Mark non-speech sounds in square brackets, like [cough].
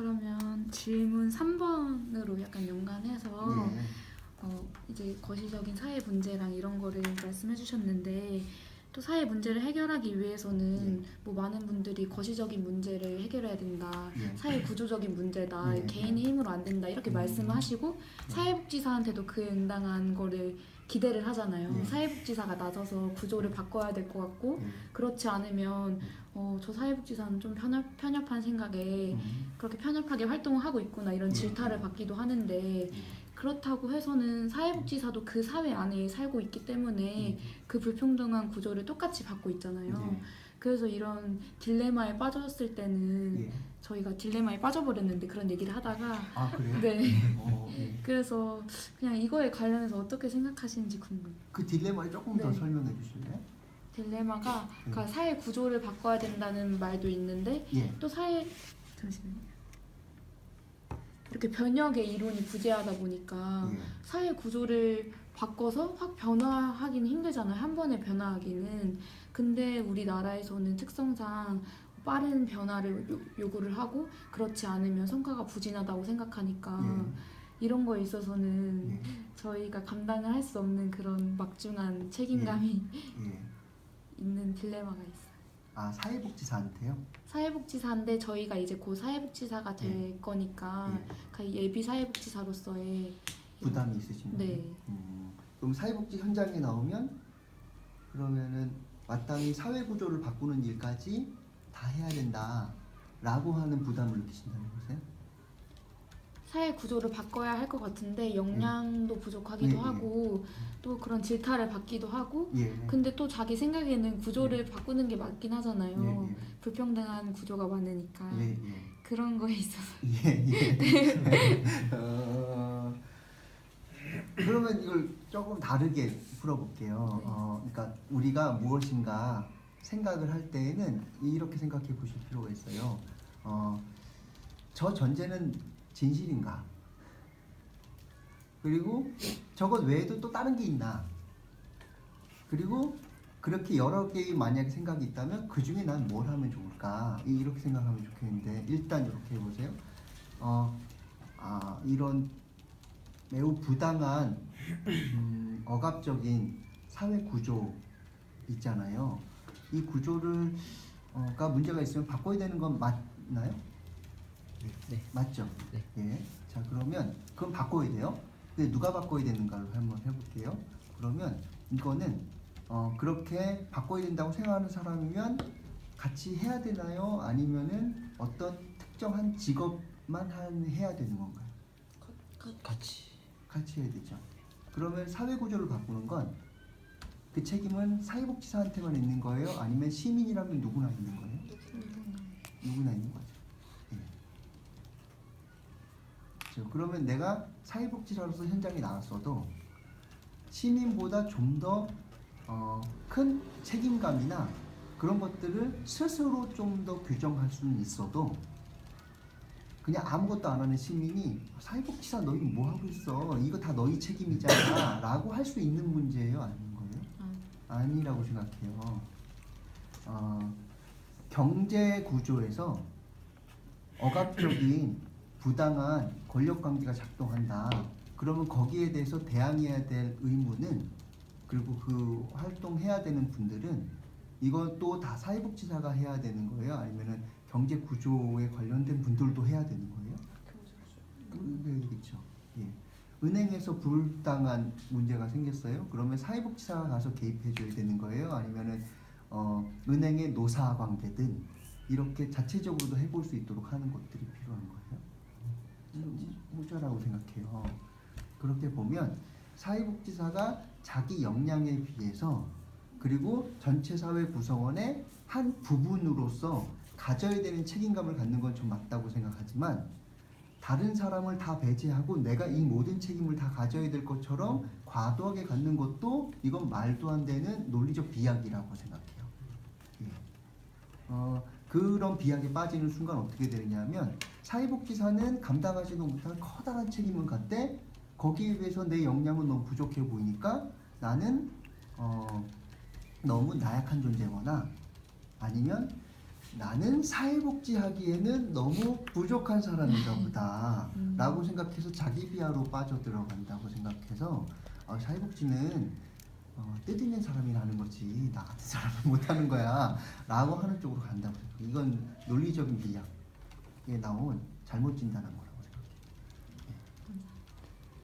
그러면 질문 3번으로 약간 연관해서 예. 어, 이제 거시적인 사회 문제랑 이런 거를 말씀해 주셨는데 또 사회 문제를 해결하기 위해서는 뭐 많은 분들이 거시적인 문제를 해결해야 된다. 예. 사회 구조적인 문제다. 예. 개인의 힘으로 안 된다. 이렇게 음. 말씀을 하시고 사회복지사한테도 그 응당한 거를 기대를 하잖아요. 예. 사회복지사가 나서서 구조를 바꿔야 될 것 같고 예. 그렇지 않으면 어, 저 사회복지사는 좀 편협, 편협한 생각에 음. 그렇게 편협하게 활동을 하고 있구나 이런 예. 질타를 받기도 하는데 예. 그렇다고 해서는 사회복지사도 그 사회 안에 살고 있기 때문에 그 불평등한 구조를 똑같이 받고 있잖아요. 예. 그래서 이런 딜레마에 빠졌을 때는 예. 저희가 딜레마에 빠져버렸는데 그런 얘기를 하다가 아 그래요? 네 어, 예. 그래서 그냥 이거에 관련해서 어떻게 생각하시는지 궁금해요. 그 딜레마를 조금 더 네. 설명해 주실래요? 딜레마가 네. 그러니까 사회 구조를 바꿔야 된다는 말도 있는데 예. 또 사회 잠시만요. 이렇게 변혁의 이론이 부재하다 보니까 예. 사회 구조를 바꿔서 확 변화하기는 힘들잖아요. 한 번에 변화하기는. 근데 우리나라에서는 특성상 빠른 변화를 요- 요구를 하고 그렇지 않으면 성과가 부진하다고 생각하니까 이런 거에 있어서는 예. 저희가 감당을 할 수 없는 그런 막중한 책임감이 예. 있는 딜레마가 있어요. 아 사회복지사한테요? 사회복지사인데 저희가 이제 곧 사회복지사가 될 거니까 예. 그 예비 사회복지사로서의 부담이 있으신 거예요? 네. 음, 그럼 사회복지 현장에 나오면 그러면은 마땅히 사회 구조를 바꾸는 일까지 다 해야 된다라고 하는 부담을 느끼신다는 거세요? 사회 구조를 바꿔야 할 것 같은데 역량도 부족하기도 네, 네. 하고 또 그런 질타를 받기도 하고 예. 근데 또 자기 생각에는 구조를 바꾸는 게 맞긴 하잖아요. 예, 불평등한 구조가 많으니까 예. 예, 예. 그런 거에 있어서 [laughs] 예, 예. [laughs] 어, 그러면 이걸 조금 다르게 풀어볼게요. 어, 그러니까 우리가 무엇인가 생각을 할 때에는 이렇게 생각해 보실 필요가 있어요. 어, 저 전제는 진실인가? 그리고 저것 외에도 또 다른 게 있나? 그리고 그렇게 여러 개의 만약에 생각이 있다면 그 중에 난 뭘 하면 좋을까? 이- 이렇게 생각하면 좋겠는데 일단 이렇게 해보세요. 어, 아, 이런 매우 부당한 음, 억압적인 사회 구조 있잖아요. 이 구조를 어, 가 문제가 있으면 바꿔야 되는 건 맞나요? 네. 맞죠? 네. 예. 자 그러면 그건 바꿔야 돼요. 근데 누가 바꿔야 되는가를 한번 해볼게요. 그러면 이거는 어, 그렇게 바꿔야 된다고 생각하는 사람이면 같이 해야 되나요? 아니면은 어떤 특정한 직업만 한, 해야 되는 건가요? 같이 같이 해야 되죠. 그러면 사회 구조를 바꾸는 건 그 책임은 사회복지사한테만 있는 거예요? 아니면 시민이라면 누구나 있는 거예요? 누구나 있는 거죠. 예. 그렇죠. 그러면 내가 사회복지사로서 현장에 나갔어도 시민보다 좀더 어, 큰 책임감이나 그런 것들을 스스로 좀 더 규정할 수는 있어도 그냥 아무것도 안 하는 시민이 사회복지사 너희 뭐 하고 있어? 이거 다 너희 책임이잖아.라고 할 수 있는 문제예요, 아닌 거예요? 아, 아니라고 생각해요. 어, 경제 구조에서 억압적인 부당한 권력 관계가 작동한다. 그러면 거기에 대해서 대항해야 될 의무는 그리고 그 활동해야 되는 분들은 이건 또 다 사회복지사가 해야 되는 거예요? 아니면은 경제 구조에 관련된 분들도 해야 되는 거예요? 그렇죠. 예. 은행에서 불당한 문제가 생겼어요. 그러면 사회복지사가 가서 개입해줘야 되는 거예요. 아니면은 어, 은행의 노사 관계든 이렇게 자체적으로도 해볼 수 있도록 하는 것들이 필요한 거예요. 음, 모자라고 생각해요. 그렇게 보면 사회복지사가 자기 역량에 비해서 그리고 전체 사회 구성원의 한 부분으로서 가져야 되는 책임감을 갖는 건 좀 맞다고 생각하지만 다른 사람을 다 배제하고 내가 이 모든 책임을 다 가져야 될 것처럼 과도하게 갖는 것도 이건 말도 안 되는 논리적 비약이라고 생각해요. 예. 어, 그런 비약에 빠지는 순간 어떻게 되느냐면 사회복지사는 감당하지도 못할 커다란 책임을 갖되 거기에 비해서 내 역량은 너무 부족해 보이니까 나는 어, 너무 나약한 존재거나 아니면 나는 사회복지 하기에는 너무 부족한 사람인가 보다 음. 라고 생각해서 자기 비하로 빠져들어간다고 생각해서 어, 사회복지는 어, 뜻있는 사람이 하는 거지 나 같은 사람은 못하는 거야 라고 하는 쪽으로 간다고 생각해요. 이건 논리적인 비약에 나온 잘못 진단한 거라